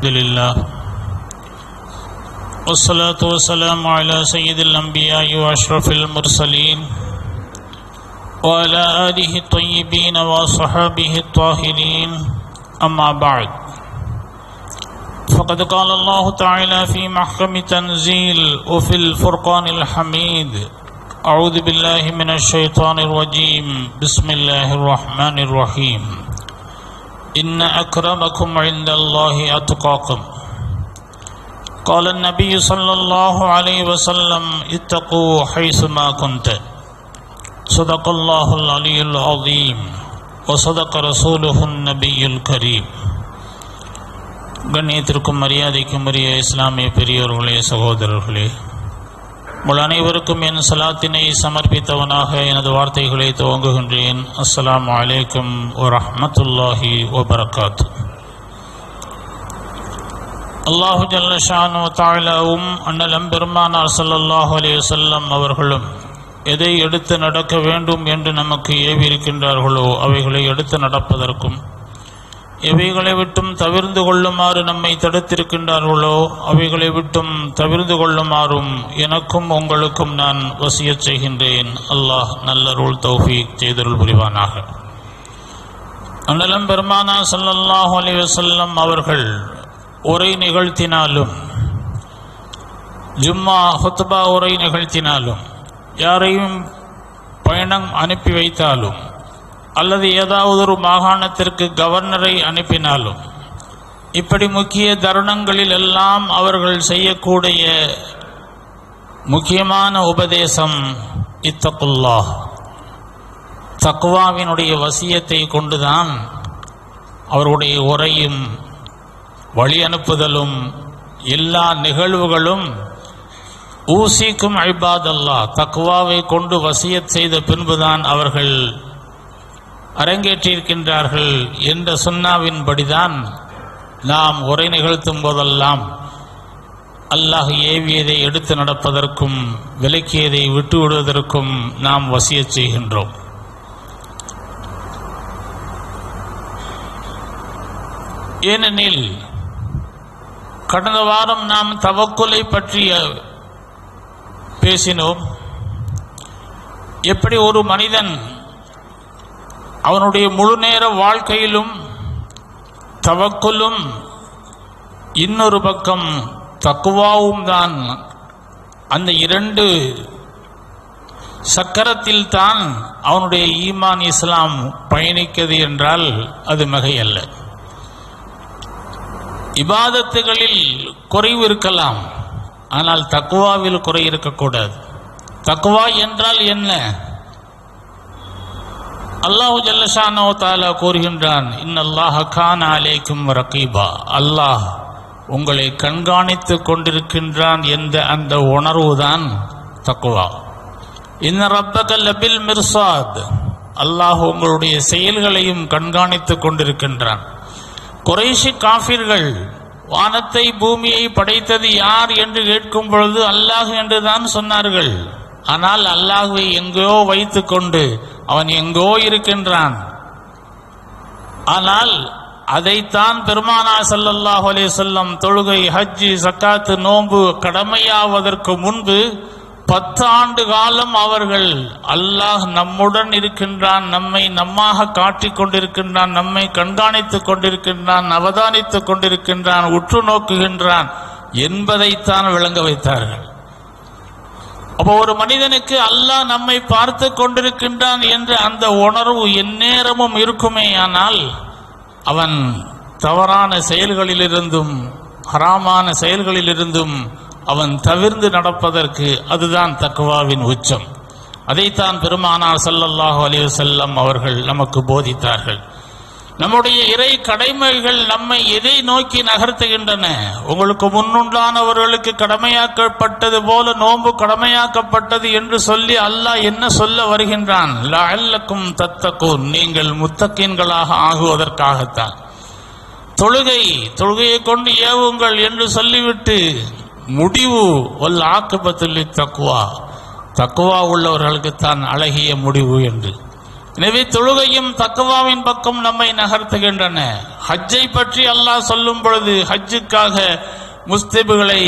الحمد لله والصلاة والسلام على سيد الأنبياء وأشرف المرسلين وعلى آله الطيبين وصحابه الطاهرين. أما بعد فقد قال الله تعالى في محكم تنزيل وفي الفرقان الحميد أعوذ بالله من الشيطان الرجيم. بسم الله الرحمن الرحيم. إن أكرمكم عند الله أتقاكم قال النبي صلى الله عليه وسلم اتقوا حيثما كنت صدق الله العلي العظيم وصدق رسوله النبي الكريم கண்ணியத்திற்கும் மரியாதைக்கும் உரிய இஸ்லாமிய பெரியோர்களே சகோதரர்களே உங்கள் அனைவருக்கும் என் சலாத்தினை சமர்ப்பித்தவனாக எனது வார்த்தைகளை துவங்குகின்றேன். அஸ்லாம் அலைக்கும் வரமத்துல்லாஹி வபரகாத் அல்லாஹு ஜல்லஷானு தாயிலாவும் அண்ணலம் பெருமானார் ஸல்லல்லாஹு அலைஹி வஸல்லம் அவர்களும் எதை எடுத்து நடக்க வேண்டும் என்று நமக்கு ஏவி இருக்கின்றார்களோ அவைகளை எடுத்து நடப்பதற்கும் எவைகளை விட்டும் தவிர்ந்து கொள்ளுமாறு நம்மை தடுத்திருக்கின்றார்களோ அவைகளை விட்டும் தவிர்ந்து கொள்ளுமாறும் எனக்கும் உங்களுக்கும் நான் வசியச் செய்கின்றேன். அல்லாஹ் நல்லருள் தௌஃபீக் செய்தருள் புரிவானாக. அண்ணலம் பெருமானா ஸல்லல்லாஹு அலி வசல்லம் அவர்கள் உரை நிகழ்த்தினாலும் ஜும்மா ஹுத்பா உரை நிகழ்த்தினாலும் யாரையும் பயணம் அனுப்பி வைத்தாலும் அல்லது ஏதாவது ஒரு மாகாணத்திற்கு கவர்னரை அனுப்பினாலும் இப்படி முக்கிய தருணங்களில் எல்லாம் அவர்கள் செய்யக்கூடிய முக்கியமான உபதேசம் இத்தகுல்லாஹ். தக்குவாவினுடைய வசியத்தை கொண்டுதான் அவருடைய உரையும் வழி அனுப்புதலும் எல்லா நிகழ்வுகளும் ஊசிக்கும் ஐபாதல்லா தக்குவாவை கொண்டு வசியத் செய்த பின்புதான் அவர்கள் அரங்கேற்றியிருக்கின்றார்கள் என்ற சுன்னாவின்படிதான் நாம் உரை நிகழ்த்தும் போதெல்லாம் அல்லாஹ் ஏவியதை எடுத்து நடப்பதற்கும் விலக்கியதை விட்டு விடுவதற்கும் நாம் வசியச் செய்கின்றோம். ஏனெனில் கடந்த வாரம் நாம் தவக்குலை பற்றிய பேசினோம். எப்படி ஒரு மனிதன் அவனுடைய முழு நேர வாழ்க்கையிலும் தவக்குலும் இன்னொரு பக்கம் தக்குவாவும் தான். அந்த இரண்டு சக்கரத்தில் தான் அவனுடைய ஈமான் இஸ்லாம் பயணிக்கிறது என்றால் அது மிகையல்ல. இபாதத்துகளில் குறைவு இருக்கலாம். ஆனால் தக்குவாவில் குறை இருக்கக்கூடாது. தக்குவா என்றால் என்ன? அல்லாஹு ஜல்லஷானோ தாலா கூறுகின்றான் இன்னல்லாஹ கான் அலேக்கும் ரகீபா. அல்லாஹ் உங்களை கண்காணித்து கொண்டிருக்கின்றான் என்ற அந்த உணர்வு தான் தக்குவா. இன்ன ரப்பக லபில் மிர்சாத். அல்லாஹ் உங்களுடைய செயல்களையும் கண்காணித்து கொண்டிருக்கின்றான். குறைஷி காஃபிர்கள் வானத்தை பூமியை படைத்தது யார் என்று கேட்கும் பொழுது அல்லாஹ் என்றுதான் சொன்னார்கள். ஆனால் அல்லாஹுவை எங்கேயோ வைத்துக்கொண்டு அவன் எங்கோ இருக்கின்றான். ஆனால் அதைத்தான் பெருமானா ஸல்லல்லாஹு அலே சொல்லம் தொழுகை ஹஜ்ஜி சக்காத்து நோன்பு கடமையாவதற்கு முன்பு பத்து ஆண்டு காலம் அவர்கள் அல்லாஹ் நம்முடன் இருக்கின்றான் நம்மை நம்மாக காட்டிக் கொண்டிருக்கின்றான் நம்மை கண்காணித்துக் கொண்டிருக்கின்றான் அவதானித்துக் கொண்டிருக்கின்றான் உற்று நோக்குகின்றான் என்பதைத்தான் விளங்க வைத்தார்கள். அப்போ ஒரு மனிதனுக்கு அல்லாஹ் நம்மை பார்த்து கொண்டிருக்கின்றான் என்ற அந்த உணர்வு எந்நேரமும் இருக்குமே ஆனால் அவன் தவறான செயல்களிலிருந்தும் ஹராமான செயல்களிலிருந்தும் அவன் தவிர்ந்து நடப்பதற்கு அதுதான் தக்குவாவின் உச்சம். அதைத்தான் பெருமானார் சல்லல்லாஹு அலி செல்லம் அவர்கள் நமக்கு போதித்தார்கள். நம்முடைய இறை கடமைகள் நம்மை எதை நோக்கி நகர்த்துகின்றன? உங்களுக்கு முன்னுண்டானவர்களுக்கு கடமையாக்கப்பட்டது போல நோன்பு கடமையாக்கப்பட்டது என்று சொல்லி அல்லாஹ் என்ன சொல்ல வருகின்றான்? லஅல்லக்கும் தத்தக்கும் நீங்கள் முத்தக்கீன்களாக ஆகுவதற்காகத்தான். தொழுகை தொழுகையை கொண்டு ஏவுங்கள் என்று சொல்லிவிட்டு முடிவு ஒல் ஆக்குபத்தில் தக்குவா தக்குவா உள்ளவர்களுக்குத்தான் அழகிய முடிவு என்று. எனவே தொழுகையும் தக்குவாவின் பக்கம் நம்மை நகர்த்துகின்றன. ஹஜ்ஜை பற்றி அல்லாஹ் சொல்லும் பொழுது ஹஜ்ஜுக்காக முஸ்திபுகளை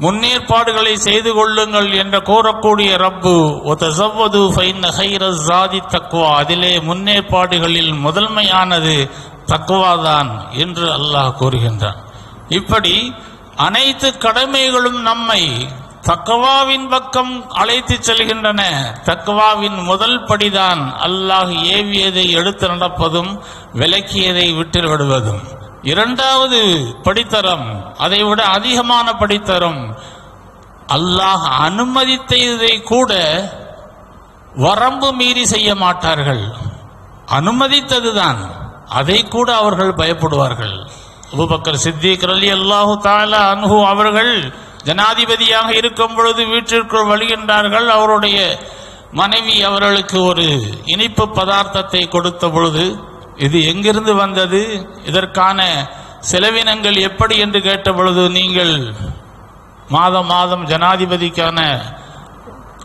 முன்னேற்பாடுகளை செய்து கொள்ளுங்கள் என்று கூறக்கூடிய ரப்பு ஒத்தசவ்வது ஃபைன்ன ஜாதி தக்குவா அதிலே முன்னேற்பாடுகளில் முதன்மையானது தக்குவாதான் என்று அல்லாஹ் கூறுகின்றான். இப்படி அனைத்து கடமைகளும் நம்மை தக்குவாவின் பக்கம் அழைத்து செல்கின்றன. தக்குவாவின் முதல் படிதான் அல்லாஹ் ஏவியதை எடுத்து நடப்பதும் விலக்கியதை விட்டு விடுவதும். இரண்டாவது படித்தரம் அதை விட அதிகமான படித்தரம் அல்லாஹ் அனுமதித்ததை கூட வரம்பு மீறி செய்ய மாட்டார்கள். அனுமதித்ததுதான். அதை கூட அவர்கள் பயப்படுவார்கள். அபூபக்கர் சித்திக் ரலி அல்லாஹு தாலா அன்ஹு அவர்கள் ஜனாதிபதியாக இருக்கும் பொழுது வீட்டிற்குள் வழிகின்றார்கள். அவருடைய மனைவி அவர்களுக்கு ஒரு இனிப்பு பதார்த்தத்தை கொடுத்த பொழுது இது எங்கிருந்து வந்தது? இதற்கான செலவினங்கள் எப்படி? என்று கேட்ட பொழுது நீங்கள் மாதம் மாதம் ஜனாதிபதிக்கான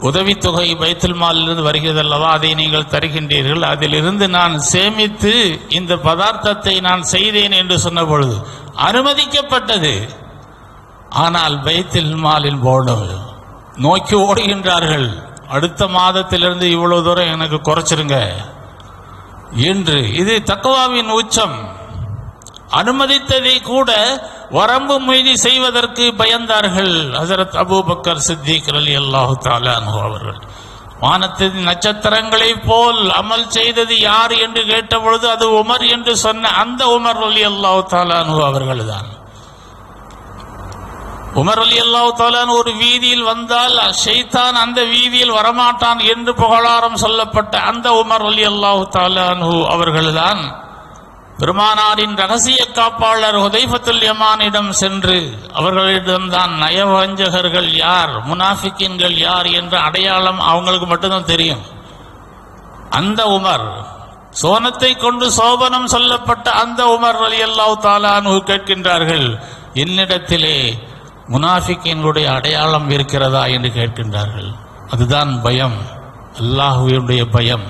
உதவித்தொகை பைத்துல் மாலிலிருந்து வருகிறது அல்லவா அதை நீங்கள் தருகின்றீர்கள். அதிலிருந்து நான் சேமித்து இந்த பதார்த்தத்தை நான் செய்தேன் என்று சொன்ன பொழுது அனுமதிக்கப்பட்டது. ஆனால் வைத்தில் மாலில் போடும் நோக்கி ஓடுகின்றார்கள். அடுத்த மாதத்திலிருந்து இவ்வளவு தூரம் எனக்கு குறைச்சிருங்க. என்று இது தக்குவாவின் உச்சம். அனுமதித்ததை கூட வரம்பு மீறி செய்வதற்கு பயந்தார்கள். ஹசரத் அபூபக்கர் சித்திக் அலி அல்லாஹு தாலானு அவர்கள். வானத்தின் நட்சத்திரங்களைப் போல் அமல் செய்தது யார் என்று கேட்டபொழுது அது உமர் என்று சொன்ன அந்த உமர் அலி அல்லாஹு தாலானு அவர்கள்தான். உமர் அலி அல்லாஹு தாலான் ஒரு வீதியில் வந்தால் ஷைத்தான் அந்த வீதியில் வரமாட்டான் என்று புகழாரம் சொல்லப்பட்ட அந்த உமர் அலி அல்லாஹு தாலானு அவர்கள்தான் பெருமானாரின் ரகசிய காப்பாளர் உதைபத்துல் யமானிடம் சென்று அவர்களிடம்தான் நயவஞ்சகர்கள் யார் முனாஃபிக்கின்கள் யார் என்ற அடையாளம் அவங்களுக்கு மட்டும்தான் தெரியும். அந்த உமர் சோனத்தை கொண்டு சோபனம் சொல்லப்பட்ட அந்த உமர் அலி அல்லாஹ் தாலானு கேட்கின்றார்கள் என்னிடத்திலே முனாஃபிக்கின்களுடைய அடையாளம் இருக்கிறதா என்று கேட்கின்றார்கள். அதுதான் பயம். அல்லாஹுவினுடைய பயம்.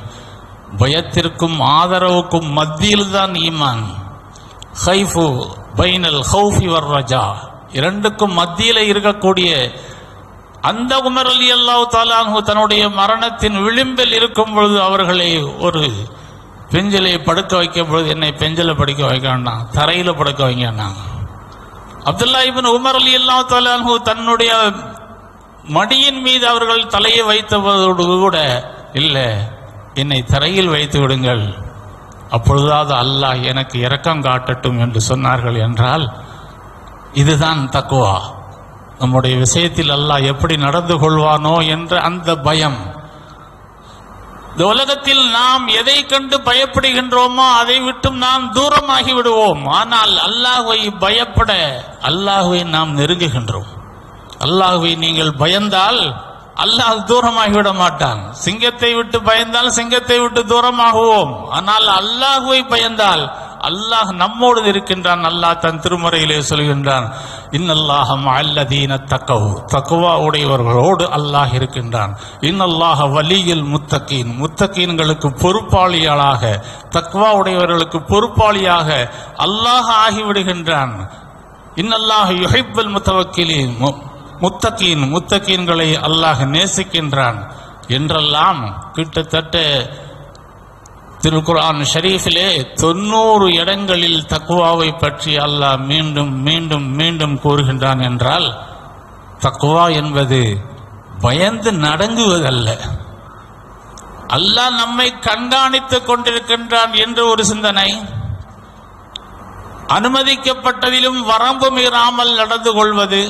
பயத்திற்கும் ஆதரவுக்கும் மத்தியில் தான் ஈமான். ஹைஃபு பைனல் ஹவுஃபி வர் ரஜா. இரண்டுக்கும் மத்தியில் இருக்கக்கூடிய அந்த உமர் அலி அல்லாஹ் தாலாஹு தன்னுடைய மரணத்தின் விளிம்பில் இருக்கும் பொழுது அவர்களை ஒரு பெஞ்சிலை படுக்க வைக்கும் பொழுது என்னை பெஞ்சில படுக்க வைக்க வேண்டாம். தரையில் படுக்க வைக்க வேண்டாம் Abdullah ibn Umar Ali Allah தாலானு தன்னுடைய மடியின் மீது அவர்கள் தலையை வைத்ததோடு கூட இல்லை என்னை தரையில் வைத்து விடுங்கள். அப்பொழுதாவது அல்லாஹ் எனக்கு இரக்கம் காட்டட்டும் என்று சொன்னார்கள் என்றால் இதுதான் தக்குவா நம்முடைய விஷயத்தில் அல்லாஹ் எப்படி நடந்து கொள்வானோ என்ற அந்த பயம். இந்த உலகத்தில் நாம் எதை கண்டு பயப்படுகின்றோமோ அதை விட்டும் நாம் தூரமாகி விடுவோம். ஆனால் அல்லாஹுவை பயப்பட அல்லாஹுவை நாம் நெருங்குகின்றோம். அல்லாஹுவை நீங்கள் பயந்தால் அல்லாஹ் தூரமாகி விட மாட்டான். சிங்கத்தை விட்டு பயந்தால் சிங்கத்தை விட்டு தூரமாகுவோம். ஆனால் அல்லாஹுவை பயந்தால் அல்லாஹ் நம்மோடு இருக்கின்றான் அல்லாஹ் தன் திருமறையிலே சொல்கின்றான் இன்னல்லாஹ அல்லதீன தக்கவு தக்குவா உடையவர்களோடு அல்லாஹ் இருக்கின்றான். இன்னல்லாஹ வலியில் முத்தக்கீன் முத்தக்கீன்களுக்கு பொறுப்பாளியாளாக தக்குவா உடையவர்களுக்கு பொறுப்பாளியாக அல்லாஹ் ஆகிவிடுகின்றான். இன்னல்லாஹ் யுஹிப்பல் முத்தவக்கிலின். மு- முத்தகீன் முத்தகீன்களை அல்லாஹ் நேசிக்கின்றான். என்றெல்லாம் கிட்டத்தட்ட திருக்குரான் ஷரீஃபிலே தொண்ணூறு இடங்களில் தக்குவாவை பற்றி அல்லாஹ் மீண்டும் மீண்டும் மீண்டும் கூறுகின்றான் என்றால் தக்குவா என்பது பயந்து நடங்குவதல்ல. அல்லாஹ் நம்மை கண்காணித்துக் கொண்டிருக்கின்றான் என்று ஒரு சிந்தனை. அனுமதிக்கப்பட்டதிலும் வரம்பு மீறாமல் நடந்து கொள்வது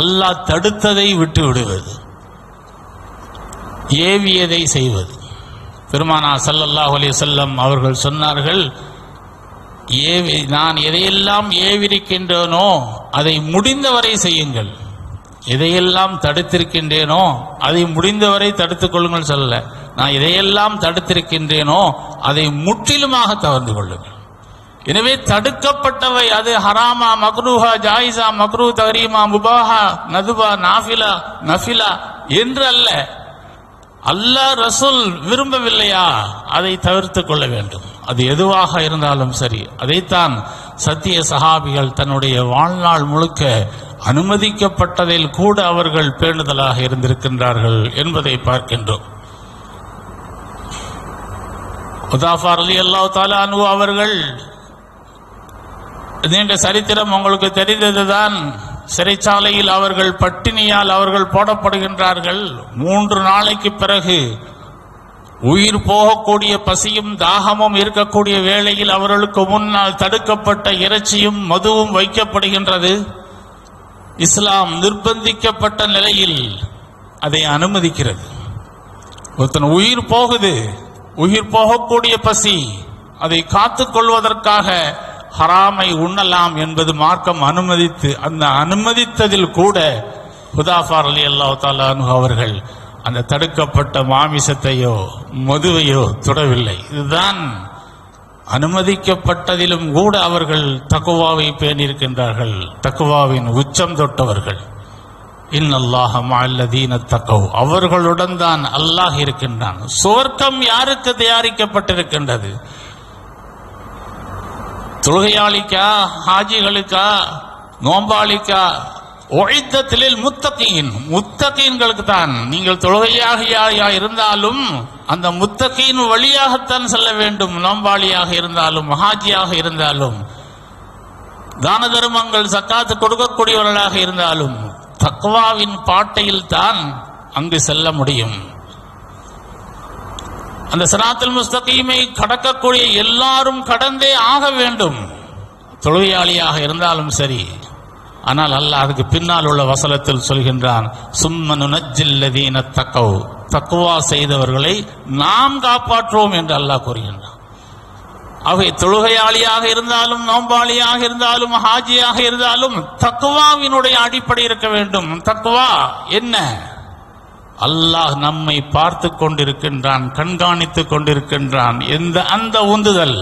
அல்லாஹ் தடுத்ததை விட்டு விடுவது ஏவியதை செய்வது. பெருமானா சல்லல்லாஹ் அலி வஸல்லம் அவர்கள் சொன்னார்கள் ஏவி நான் எதையெல்லாம் ஏவிருக்கின்றேனோ அதை முடிந்தவரை செய்யுங்கள். எதையெல்லாம் தடுத்திருக்கின்றேனோ அதை முடிந்தவரை தடுத்துக் கொள்ளுங்கள் சொல்லல. நான் எதையெல்லாம் தடுத்திருக்கின்றேனோ அதை முற்றிலுமாக தவர்ந்து கொள்ளுங்கள். எனவே தடுக்கப்பட்டவை அது ஹராமா மக்ரூஹா ஜாயிசா மக்ரூ தஹரீமா முபாஹா நதுபா நாஃபிலா நஃபிலா என்று அல்ல. அல்லாஹ் ரசூல் விரும்பவில்லையா? அதை தவிர்த்து கொள்ள வேண்டும். அது எதுவாக இருந்தாலும் சரி. அதைத்தான் சத்திய சகாபிகள் தன்னுடைய வாழ்நாள் முழுக்க அனுமதிக்கப்பட்டதில் கூட அவர்கள் பேணுதலாக இருந்திருக்கின்றார்கள் என்பதை பார்க்கின்றோம். உதாஃபார் அலி அல்லாஹ் தாலானு அவர்கள் நீண்ட சரித்திரம் உங்களுக்கு தெரிந்ததுதான். சிறைச்சாலையில் அவர்கள் பட்டினியால் அவர்கள் போடப்படுகின்றார்கள். மூன்று நாளைக்கு பிறகு உயிர் போகக்கூடிய பசியும் தாகமும் இருக்கக்கூடிய வேளையில் அவர்களுக்கு முன்னால் தடுக்கப்பட்ட இறைச்சியும் மதுவும் வைக்கப்படுகின்றது. இஸ்லாம் நிர்பந்திக்கப்பட்ட நிலையில் அதை அனுமதிக்கிறது. ஒருத்தன் உயிர் போகுது உயிர் போகக்கூடிய பசி அதை காத்துக் கொள்வதற்காக ஹராமை உண்ணலாம் என்பது மார்க்கம் அனுமதித்து அந்த அனுமதித்ததில் கூட ஹுதாஃபார் அலி அல்லாஹ் தாலானு அவர்கள் அந்த தடுக்கப்பட்ட மாமிசத்தையோ மதுவையோ தொடவில்லை. இதுதான் அனுமதிக்கப்பட்டதிலும் கூட அவர்கள் தக்குவாவை பேணியிருக்கின்றார்கள். தக்குவாவின் உச்சம் தொட்டவர்கள். இன்னல்லாஹ மல்லதீன தக்கவ் அவர்களுடன் தான் அல்லாஹ் இருக்கின்றான். சுவர்க்கம் யாருக்கு தயாரிக்கப்பட்டிருக்கின்றது? தொழுகையாளிக்கா ஹாஜிகளுக்கா நோம்பாளிக்கா ஒழித்தத்திலில் முத்தகீன் முத்தகீன்களுக்கு தான். நீங்கள் தொழுகையாக இருந்தாலும் அந்த முத்தகீன் வழியாகத்தான் செல்ல வேண்டும். நோம்பாளியாக இருந்தாலும் ஹாஜியாக இருந்தாலும் தான தர்மங்கள் சக்காத்து கொடுக்கக்கூடியவர்களாக இருந்தாலும் தக்வாவின் பாட்டையில் தான் அங்கு செல்ல முடியும். அந்த சிராத்தில் முஸ்தகீமை கடக்கக்கூடிய எல்லாரும் கடந்தே ஆக வேண்டும். தொழுகையாளியாக இருந்தாலும் சரி. ஆனால் அல்லாஹ் அதுக்கு பின்னால் உள்ள வசலத்தில் சொல்கின்றான் சும்மனு நஜ்ஜில்லதீன தக்கவ் தக்குவா செய்தவர்களை நாம் காப்பாற்றுவோம் என்று அல்லாஹ் கூறுகின்றான். அவை தொழுகையாளியாக இருந்தாலும் நோம்பாளியாக இருந்தாலும் ஹாஜியாக இருந்தாலும் தக்குவாவினுடைய அடிப்படை இருக்க வேண்டும். தக்குவா என்ன? அல்லாஹ் நம்மை பார்த்து கொண்டிருக்கின்றான் கண்காணித்துக் கொண்டிருக்கின்றான். எந்த அந்த உந்துதல்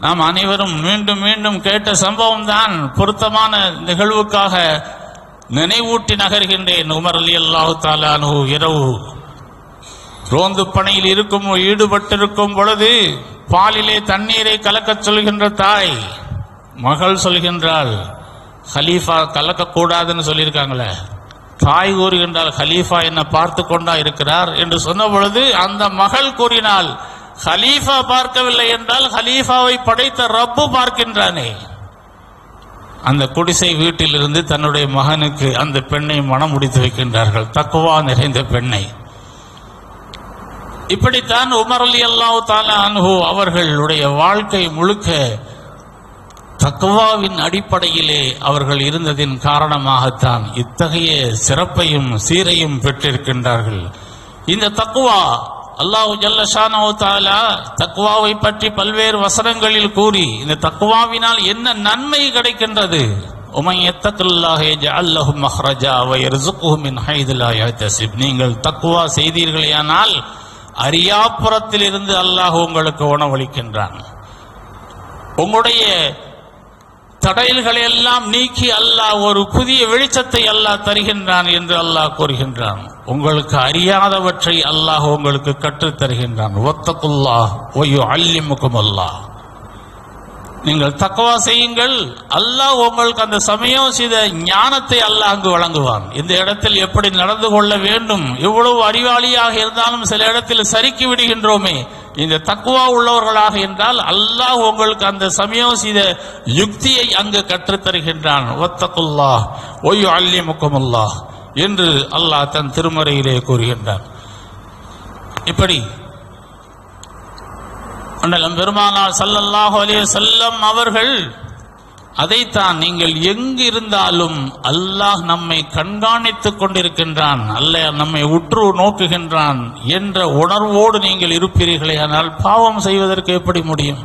நாம் அனைவரும் மீண்டும் மீண்டும் கேட்ட சம்பவம் தான் பொருத்தமான நிகழ்வுக்காக நினைவூட்டி நகர்கின்றேன். உமர் அலி அல்லாஹு தாலானு இரவு. ரோந்து பணியில் இருக்கும் ஈடுபட்டிருக்கும் பொழுது பாலிலே தண்ணீரை கலக்கச் சொல்கின்ற தாய் மகள் சொல்கின்றாள் ஹலீஃபா கலக்கக்கூடாதுன்னு சொல்லியிருக்காங்களே. தாய் கூறுகின்றால் ஹலீஃபா என்ன பார்த்து கொண்டா இருக்கிறார்? என்று சொன்ன பொழுது அந்த மகள் கூறினால் ஹலீஃபா பார்க்கவில்லை என்றால் ஹலீஃபாவை படைத்த ரப்பு பார்க்கின்றானே. அந்த குடிசை வீட்டிலிருந்து தன்னுடைய மகனுக்கு அந்த பெண்ணை மனம் முடித்து வைக்கின்றார்கள் தக்குவா நிறைந்த பெண்ணை. இப்படித்தான் உமர் அலி அல்லாஹு தாலா அன்ஹு அவர்களுடைய வாழ்க்கை முழுக்க தக்குவாவின் அடிப்படையிலே அவர்கள் இருந்ததின் காரணமாகத்தான் இத்தகைய சிறப்பையும் சீரையும் பெற்றிருக்கின்றார்கள். இந்த தக்குவா அல்லாஹு ஜல்லஷானோ தாலா தக்குவாவை பற்றி பல்வேறு வசனங்களில் கூறி இந்த தக்குவாவினால் என்ன நன்மை கிடைக்கின்றது? உமை நீங்கள் தக்குவா செய்தீர்களேயானால் அரியாப்புறத்தில் இருந்து அல்லாஹ் உங்களுக்கு உணவளிக்கின்றான். உங்களுடைய தடைல்களை எல்லாம் நீக்கி அல்லாஹ் ஒரு புதிய வெளிச்சத்தை அல்லாஹ் தருகின்றான் என்று அல்லாஹ் கூறுகின்றான். உங்களுக்கு அறியாதவற்றை அல்லாஹ் உங்களுக்கு கற்றுத் தருகின்றான் ஒத்தக்குல்லாஹ் ஒய்யோ அல்லிமுக்கும் அல்லாஹ் நீங்கள் தக்கவா செய்யுங்கள். அல்லாஹ் உங்களுக்கு அந்த சமயம் செய்த ஞானத்தை அல்லாஹ் அங்கு வழங்குவான். இந்த இடத்தில் எப்படி நடந்து கொள்ள வேண்டும் இவ்வளவு அறிவாளியாக இருந்தாலும் சில இடத்தில் சறுக்கி விடுகின்றோமே. இந்த தக்குவா உள்ளவர்களாக என்றால் அல்லாஹ் உங்களுக்கு அந்த சமயம் செய்த யுக்தியை அங்கு கற்றுத் தருகின்றான் ஒய்யு அல்லிமுக்கும் அல்லாஹ் என்று அல்லாஹ் தன் திருமறையிலே கூறுகின்றான். இப்படி மண்டலம் பெருமானார் சல்லல்லாஹு அலே செல்லம் அவர்கள் அதைத்தான் நீங்கள் எங்கு இருந்தாலும் அல்லாஹ் நம்மை கண்காணித்துக் கொண்டிருக்கின்றான் அல்ல நம்மை உற்று நோக்குகின்றான் என்ற உணர்வோடு நீங்கள் இருப்பீர்களே ஆனால் பாவம் செய்வதற்கு எப்படி முடியும்?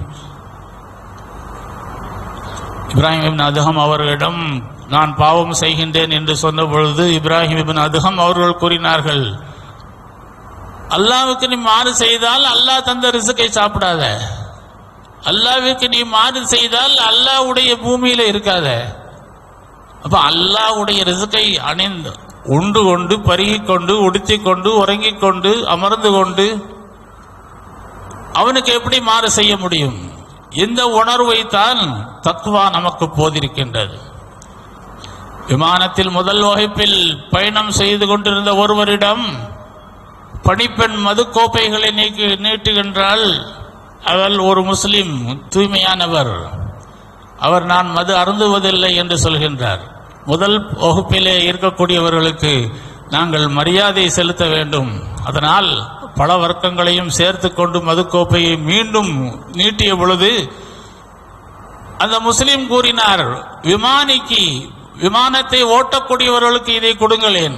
இப்ராஹிம் இபின் அதுகம் அவர்களிடம் நான் பாவம் செய்கின்றேன் என்று சொன்ன பொழுது இப்ராஹிம் இபின் அதுகம் அவர்கள் கூறினார்கள் அல்லாவுக்கு நீ மாறு செய்தால் அல்லாஹ் தந்த ரிசுக்கை சாப்பிடாத. அல்லாவிற்கு நீ மாறு செய்தால் அல்லாஹ்வுடைய பூமியில இருக்காத. அப்ப அல்லாஹ்வுடைய ரிசுக்கை அணிந்து உண்டு கொண்டு பருகி கொண்டு உடுத்தி கொண்டு உறங்கிக் கொண்டு அமர்ந்து கொண்டு அவனுக்கு எப்படி மாறு செய்ய முடியும்? இந்த உணர்வைத்தான் தக்குவா நமக்கு போதிருக்கின்றது. விமானத்தில் முதல் வகுப்பில் பயணம் செய்து கொண்டிருந்த ஒருவரிடம் பணிப்பெண் மது கோப்பைகளை நீக்கி நீட்டுகின்றால் அவள் ஒரு முஸ்லிம் தூய்மையானவர். அவர் நான் மது அருந்துவதில்லை என்று சொல்கின்றார். முதல் வகுப்பிலே இருக்கக்கூடியவர்களுக்கு நாங்கள் மரியாதை செலுத்த வேண்டும். அதனால் பல வர்க்கங்களையும் சேர்த்து கொண்டு மதுக்கோப்பையை மீண்டும் நீட்டிய பொழுது அந்த முஸ்லிம் கூறினார் விமானிக்கு விமானத்தை ஓட்டக்கூடியவர்களுக்கு இதை கொடுங்களேன்.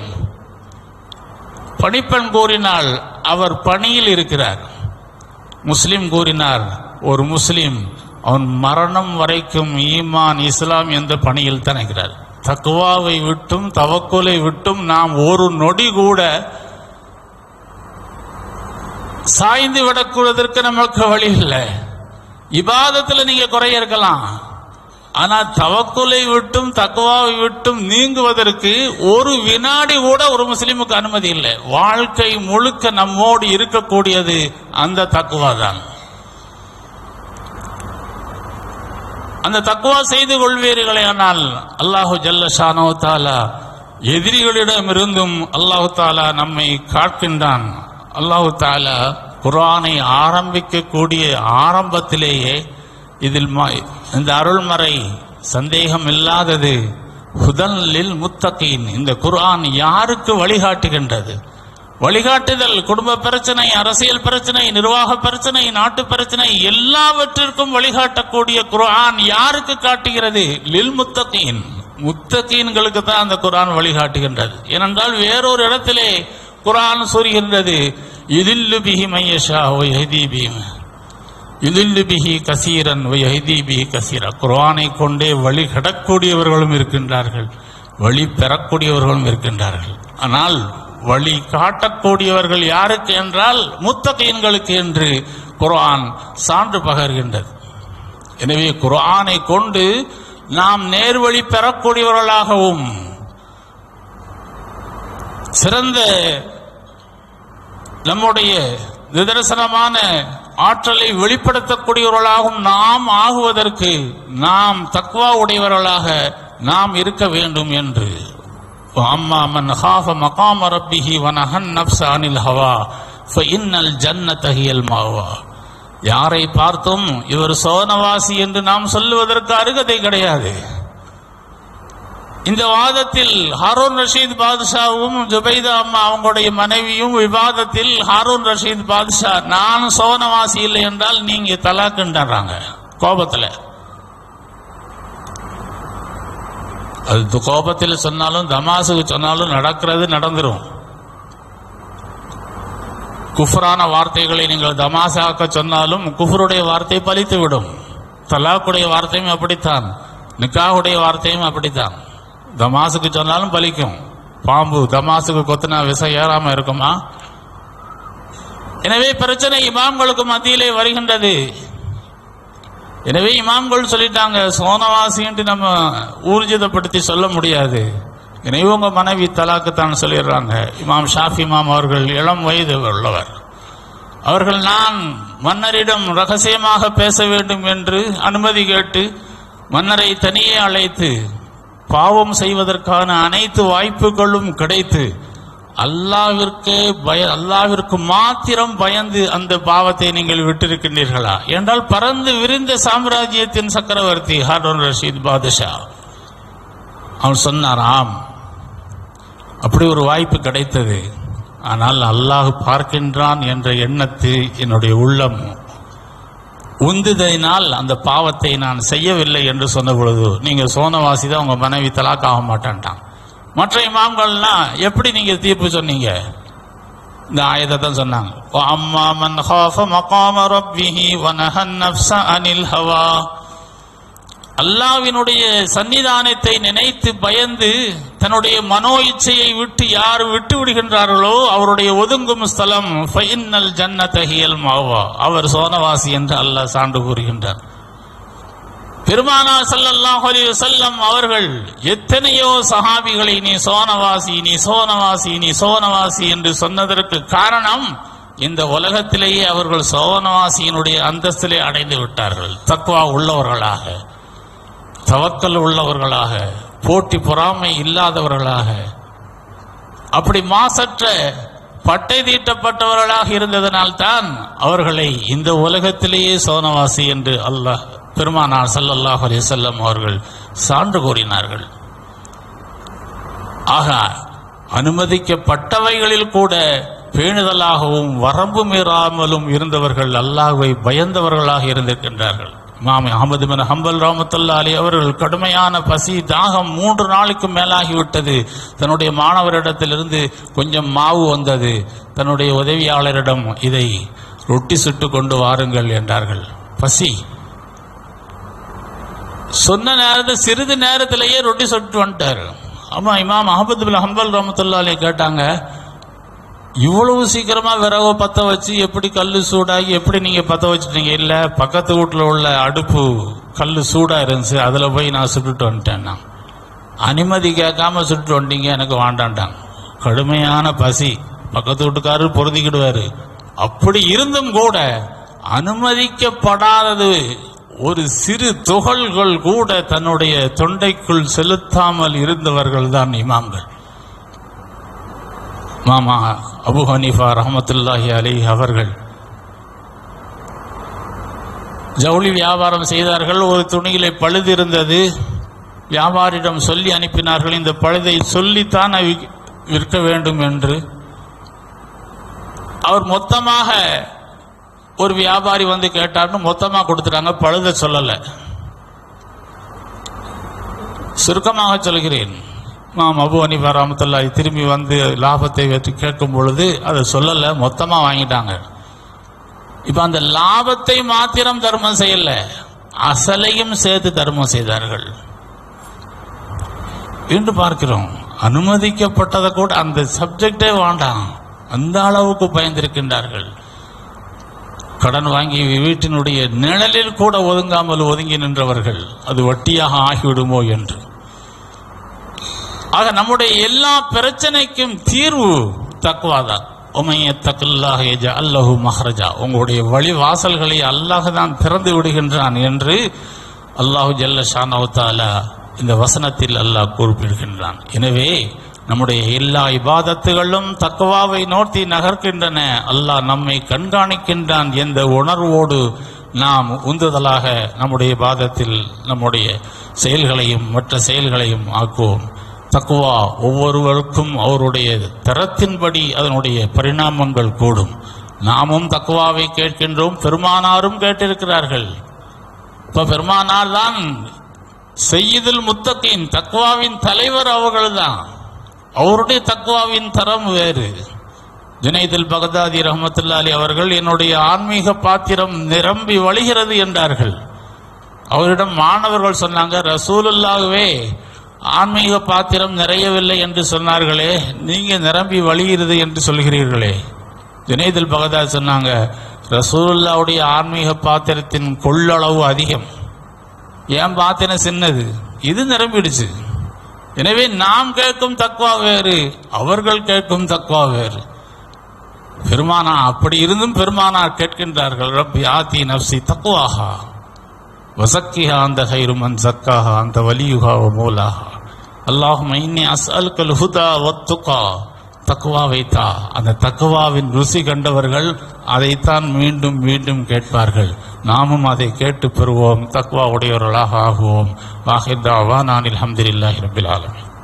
பணிப்பெண் கூறினால் அவர் பணியில் இருக்கிறார். முஸ்லிம் கூறினார் ஒரு முஸ்லிம் அவன் மரணம் வரைக்கும் ஈமான் இஸ்லாம் என்ற பணியில் தனைகிறார் தக்குவாவை விட்டும் தவக்குலை விட்டும் நாம் ஒரு நொடி கூட சாய்ந்து விடக்கூடதற்கு நமக்கு வழி இல்லை. இபாதத்தில் நீங்க குறைய இருக்கலாம் ஆனா தவக்குலை விட்டும் தக்குவாவை விட்டும் நீங்குவதற்கு ஒரு வினாடி கூட ஒரு முஸ்லீமுக்கு அனுமதி இல்லை. வாழ்க்கை முழுக்க நம்மோடு இருக்கக்கூடியது அந்த தக்குவா தான். அந்த தக்குவா செய்து கொள்வீர்களே ஆனால் அல்லாஹு ஜல்லஷானோ தாலா எதிரிகளிடம் எதிரிகளிடமிருந்தும் அல்லாஹு தாலா நம்மை காக்கின்றான். அல்லாஹு தாலா குரானை ஆரம்பிக்கக்கூடிய ஆரம்பத்திலேயே இதில் இந்த அருள்மறை சந்தேகம் இல்லாதது ஹுதன்லில் முத்தகீன். இந்த குர்ஆன் யாருக்கு வழிகாட்டுகின்றது? வழிகாட்டுதல் குடும்ப பிரச்சனை அரசியல் பிரச்சனை நிர்வாக பிரச்சனை நாட்டு பிரச்சனை எல்லாவற்றிற்கும் வழிகாட்டக்கூடிய குர்ஆன் யாருக்கு காட்டுகிறது? லில் முத்தகீன். முத்தகீன்களுக்கு தான் அந்த குரான் வழிகாட்டுகின்றது. ஏனென்றால் வேறொரு இடத்திலே குரான் சொல்கின்றது இதில் பிஹி மையஷா ஓ யஹ்தி பிஹி. யுதில்லு பிஹி கசீரன் ஓ பிஹி கசீரா. குர்ஆனை கொண்டே வழி கடக்கூடியவர்களும் இருக்கின்றார்கள். வழி பெறக்கூடியவர்களும் இருக்கின்றார்கள். ஆனால் வழி காட்டக்கூடியவர்கள் யாருக்கு என்றால் முத்தகீன்களுக்கு என்று குர்ஆன் சான்று பகர்கின்றது. எனவே குர்ஆனை கொண்டு நாம் நேர்வழி பெறக்கூடியவர்களாகவும் சிறந்த நம்முடைய நிதர்சனமான ஆற்றலை வெளிப்படுத்தக்கூடியவர்களாகவும் நாம் ஆகுவதற்கு நாம் தக்வா உடையவர்களாக நாம் இருக்க வேண்டும் என்று. அம்மா மன் ஹாஃப மகாம ரப்பிஹி வனஹன் நப்ச அனில் ஹவா ஃபஇன்னல் ஜன்ன ஹியல் மாவா. யாரை பார்த்தும் இவர் சோனவாசி என்று நாம் சொல்லுவதற்கு அருகதை கிடையாது. இந்த வாதத்தில் ஹாரூன் ரஷீத் பாதுஷாவும் ஜுபைதா அம்மா அவங்களுடைய மனைவியும் விவாதத்தில் ஹாரூன் ரஷீத் பாதுஷா நான் சோனவாசி இல்லை என்றால் நீங்க தலாக்குன்றாங்க கோபத்தில். அது கோபத்தில் சொன்னாலும் தமாசுக்கு சொன்னாலும் நடக்கிறது நடந்துடும் குஃபரான வார்த்தைகளை நீங்கள் தமாசாக்க சொன்னாலும் குஃபருடைய வார்த்தை பலித்து விடும் தலாக்குடைய வார்த்தையும் அப்படித்தான் நிக்காவுடைய வார்த்தையும் அப்படித்தான். தமாசுக்கு சொன்னாலும் பலிக்கும். பாம்பு தமாசுக்கு கொத்துனா விஷம் ஏறாம இருக்குமா? எனவே பிரச்சனை இமாம்களுக்கு மத்தியிலே வருகின்றது. எனவே இமாம்கள் சொல்லிட்டாங்க சோனவாசின்ட்டு நம்ம ஊர்ஜிதப்படுத்தி சொல்ல முடியாது. எனவே உங்க மனைவி தலாக்கு தான் சொல்லிடுறாங்க. இமாம் ஷாஃபி இமாம் அவர்கள் இளம் வயது உள்ளவர். அவர்கள் நான் மன்னரிடம் ரகசியமாக பேச வேண்டும் என்று அனுமதி கேட்டு மன்னரை தனியே அழைத்து பாவம் செய்வதற்கான அனைத்து வாய்ப்புகளும் கிடைத்து அல்லாவிற்கே பய அல்லாவிற்கு மாத்திரம் பயந்து அந்த பாவத்தை நீங்கள் விட்டிருக்கின்றீர்களா? என்றால் பறந்து விரிந்த சாம்ராஜ்யத்தின் சக்கரவர்த்தி ஹாரூன் ரஷீத் பாதுஷா. அவன் சொன்னாராம் அப்படி ஒரு வாய்ப்பு கிடைத்தது. ஆனால் அல்லாஹ் பார்க்கின்றான் என்ற எண்ணத்து என்னுடைய உள்ளம் உந்துதலினால் அந்த பாவத்தை நான் செய்யவில்லை என்று சொன்ன பொழுது நீங்கள் சோனவாசி தான் உங்கள் மனைவி தலாக் ஆக மாட்டான்ட்டான். மற்ற இமாம்கள்லாம் எப்படி நீங்கள் தீர்ப்பு சொன்னீங்க? இந்த ஆயத்தை தான் சொன்னாங்க. அம்மா மன் ஹாஃப மகாம ரப்பிஹி வனஹன் நஃப்ஸ அனில் ஹவா அல்லாவினுடைய சன்னிதானத்தை நினைத்து பயந்து தன்னுடைய மனோ இச்சையை விட்டு யார் விட்டு விடுகின்றார்களோ அவருடைய ஒதுங்கும் ஸ்தலம் ஃபைன்னல் ஜன்னத ஹியல் மாவா. அவர் சோனவாசி என்று அல்லாஹ் சான்று கூறுகின்றார். பெருமானா ஸல்லல்லாஹு அலி செல்லம் அவர்கள் எத்தனையோ சஹாபிகளை நீ சோனவாசி நீ சோனவாசி நீ சோனவாசி என்று சொன்னதற்கு காரணம் இந்த உலகத்திலேயே அவர்கள் சோனவாசியினுடைய அந்தஸ்திலே அடைந்து விட்டார்கள் தக்வா உள்ளவர்களாக. தவக்கல் உள்ளவர்களாக போட்டி பொறாமை இல்லாதவர்களாக அப்படி மாசற்ற பட்டை தீட்டப்பட்டவர்களாக இருந்ததனால்தான் அவர்களை இந்த உலகத்திலேயே சோனவாசி என்று அல்லாஹ் பெருமானார் ஸல்லல்லாஹு அலி வஸல்லம் அவர்கள் சான்று கூறினார்கள். ஆக அனுமதிக்கப்பட்டவைகளில் கூட பேணுதலாகவும் வரம்பு மீறாமலும் இருந்தவர்கள் அல்லாஹுவை பயந்தவர்களாக இருந்திருக்கின்றார்கள். இமாம் அகமது பின் ஹம்பல் ரஹமத்துல்லா அலி அவர்கள் கடுமையான பசி தாகம் மூன்று நாளுக்கு மேலாகிவிட்டது. தன்னுடைய மாணவரிடத்திலிருந்து கொஞ்சம் மாவு வந்தது. தன்னுடைய உதவியாளரிடம் இதை ரொட்டி சுட்டு கொண்டு வாருங்கள் என்றார்கள். பசி. சொன்ன நேரத்தில் சிறிது நேரத்திலேயே ரொட்டி சுட்டு வந்துட்டார். ஆமா இமாம் அகமது பின் ஹம்பல் ரஹமத்துல்லா அலி கேட்டாங்க இவ்வளவு சீக்கிரமா விறகு பத்த வச்சு எப்படி கல் சூடாகி எப்படி நீங்க பத்த வச்சுட்டீங்க? இல்ல பக்கத்து வீட்டில் உள்ள அடுப்பு கல் சூடா இருந்துச்சு அதுல போய் நான் சுட்டுட்டு வந்துட்டேன்னா? அனுமதி கேட்காம சுட்டுட்டு வந்துட்டீங்க எனக்கு வேண்டான்ட்டாங்க. கடுமையான பசி. பக்கத்து வீட்டுக்காரர் பொருந்திக்கிடுவாரு அப்படி இருந்தும் கூட அனுமதிக்கப்படாதது ஒரு சிறு துகள்கள் கூட தன்னுடைய தொண்டைக்குள் செலுத்தாமல் இருந்தவர்கள் தான் இமாம்கள். மாமா அபு ஹனீஃபா ரஹமத்துல்லாஹி அலி அவர்கள் ஜவுளி வியாபாரம் செய்தார்கள். ஒரு துணியிலே பழுது இருந்தது. வியாபாரியிடம் சொல்லி அனுப்பினார்கள் இந்த பழுதை சொல்லித்தான் விற்க வேண்டும் என்று. அவர் மொத்தமாக ஒரு வியாபாரி வந்து கேட்டார்னு மொத்தமாக கொடுத்துட்டாங்க பழுத சொல்லலை. சுருக்கமாக சொல்கிறேன். மாம் அபு அனிபா ரஹமத்துல்லாஹி திரும்பி வந்து லாபத்தை வெற்றி கேட்கும் பொழுது அதை சொல்லலை மொத்தமாக வாங்கிட்டாங்க. இப்போ அந்த லாபத்தை மாத்திரம் தர்மம் செய்யல அசலையும் சேர்த்து தர்மம் செய்தார்கள். என்று பார்க்கிறோம். அனுமதிக்கப்பட்டதை கூட அந்த சப்ஜெக்டே வேண்டாம். அந்த அளவுக்கு பயந்திருக்கின்றார்கள். கடன் வாங்கி வீட்டினுடைய நிழலில் கூட ஒதுங்காமல் ஒதுங்கி நின்றவர்கள் அது வட்டியாக ஆகிவிடுமோ என்று. ஆக நம்முடைய எல்லா பிரச்சனைக்கும் தீர்வு தக்குவாதான் உமைய தக்குல்லாக அல்லஹு மஹரஜா. உங்களுடைய வழி வாசல்களை அல்லாஹ் தான் திறந்து விடுகின்றான் என்று அல்லாஹு ஜல்ல ஷானஹு இந்த வசனத்தில் அல்லாஹ் குறிப்பிடுகின்றான். எனவே நம்முடைய எல்லா இபாதத்துகளும் தக்குவாவை நோக்கி நகர்கின்றன. அல்லாஹ் நம்மை கண்காணிக்கின்றான் என்ற உணர்வோடு நாம் உந்துதலாக நம்முடைய பாதத்தில் நம்முடைய செயல்களையும் மற்ற செயல்களையும் ஆக்குவோம். தக்குவா ஒவ்வொருவருக்கும் அவருடைய தரத்தின்படி அதனுடைய பரிணாமங்கள் கூடும். நாமும் தக்குவாவை கேட்கின்றோம் பெருமானாரும் கேட்டிருக்கிறார்கள். இப்ப பெருமானார் தான் செய்யுதல் முத்தகின் தக்குவாவின் தலைவர் அவர்கள்தான். அவருடைய தக்குவாவின் தரம் வேறு. ஜுனைதில் பகதாதி ரஹமத்துல்லாலி அவர்கள் என்னுடைய ஆன்மீக பாத்திரம் நிரம்பி வழிகிறது என்றார்கள். அவரிடம் மாணவர்கள் சொன்னாங்க ரசூலுல்லாகவே ஆன்மீக பாத்திரம் நிறையவில்லை என்று சொன்னார்களே நீங்க நிரம்பி வழிகிறது என்று சொல்கிறீர்களே. ஜுனைதில் பகதா சொன்னாங்க ரசூல்லாவுடைய ஆன்மீக பாத்திரத்தின் கொள்ளளவு அதிகம். ஏன் பாத்திரம் சின்னது? இது நிரம்பிடுச்சு. எனவே நாம் கேட்கும் தக்குவா வேறு அவர்கள் கேட்கும் தக்குவா வேறு. பெருமானா அப்படி இருந்தும் பெருமானார் கேட்கின்றார்கள் ரப்பி ஆத்தி நப்சி தக்குவாகா வசக்கிஹா அந்த ஹைருமன் சக்காஹா அந்த வலியுகா மூலாகா அல்லாஹும் இன்னி அஸ்அல்கல் ஹுதா வத்துகா தக்குவா தா அந்த தக்குவாவின் ருசி கண்டவர்கள் அதைத்தான் மீண்டும் மீண்டும் கேட்பார்கள். நாமும் அதை கேட்டு பெறுவோம். தக்குவா உடையவர்களாக ஆகுவோம். வாஹிதாவா நான் அல்ஹம்துலில்லாஹி ரபில் ஆலமின்.